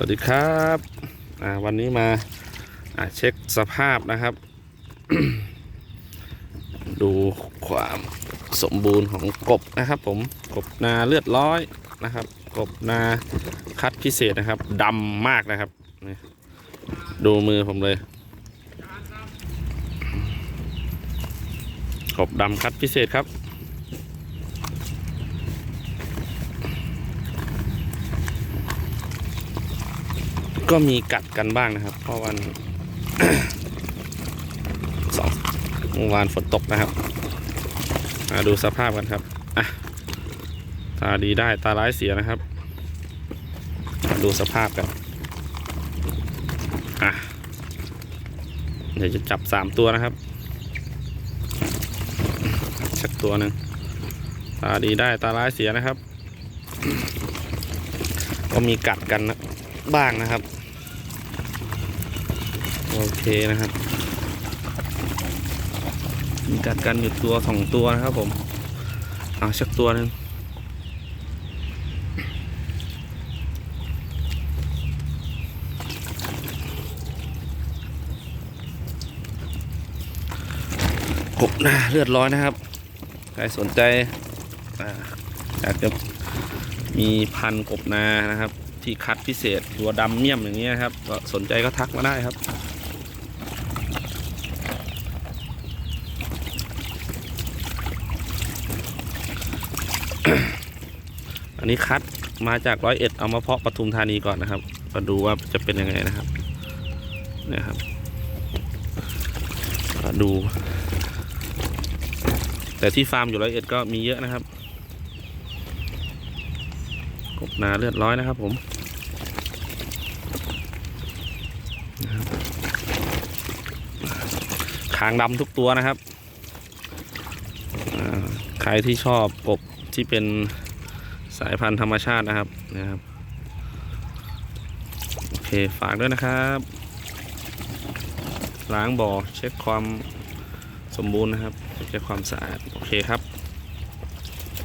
วัสดีครับอ่าวันนี้มาเช็คสภาพนะครับ ดูความสมบูรณ์ของกบนะครับ ผมกบนาเลือดร้อยนะครับ กบนาคัดพิเศษนะครับดำมากนะครับนี่ดูมือผมเลยกบดำคัดพิเศษครับ ก็มีกัดกันบ้างนะครับ เพราะวันสองเมื่อวานฝนตกนะครับมาดูสภาพกันครับอะตาดีได้ตาร้ายเสียนะครับมาดูสภาพกันอะเดี๋ยวจะจับสามตัวนะครับสักตัวหนึ่งตาดีได้ตาร้ายเสียนะครับ ก็มีกัดกันนะบ้างนะครับ โอเคนะครับ มีกัดกันอยู่ตัวสองตัวนะครับผมเอาสักตัวนึงกบหน้าเลือดร้อยนะครับ ใครสนใจออยากจะมีพันกบนานะครับ ที่คัดพิเศษตัวดำเมี่ยมอย่างนี้ยนครับก็สนใจก็ทักมาได้ครับ อันนี้คัดมาจากร้อยเอ็ดเอามาเพาะปทุมธานีก่อนนะครับมาดูว่าจะเป็นยังไงนะครับเนี่ยครับมาดู แต่ที่ฟาร์มอยู่ร้อยเอ็ดก็มีเยอะนะครับกบนาเลือดร้อยนะครับผมนะครับคางดำทุกตัวนะครับใครที่ชอบกบ ที่เป็นสายพันธุ์ธรรมชาตินะครับนะครับโอเคฝากด้วยนะครับ ล้างบ่อเช็คความสมบูรณ์นะครับเช็คความสะอาดโอเคครับ